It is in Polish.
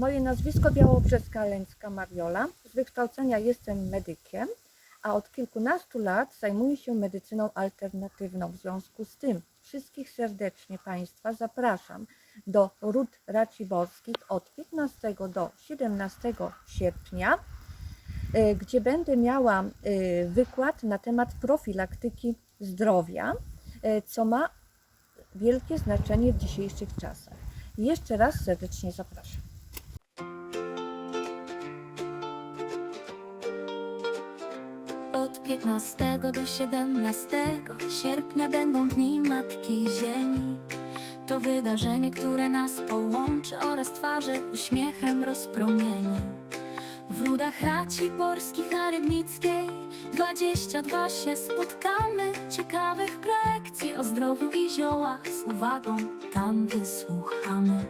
Moje nazwisko Białobrzeska Lęcka Mariola. Z wykształcenia jestem medykiem, a od kilkunastu lat zajmuję się medycyną alternatywną. W związku z tym wszystkich serdecznie Państwa zapraszam do Ród Raciborskich od 15 do 17 sierpnia, y, gdzie będę miała y, wykład na temat profilaktyki zdrowia, y, co ma wielkie znaczenie w dzisiejszych czasach. Jeszcze raz serdecznie zapraszam. Od 15 do 17 sierpnia będą Dni Matki Ziemi. To wydarzenie, które nas połączy oraz twarze uśmiechem rozpromieni. W ludach Raciborskich na Rybnickiej 22 się spotkamy. Ciekawych prelekcji o zdrowiu i ziołach z uwagą tam wysłuchamy.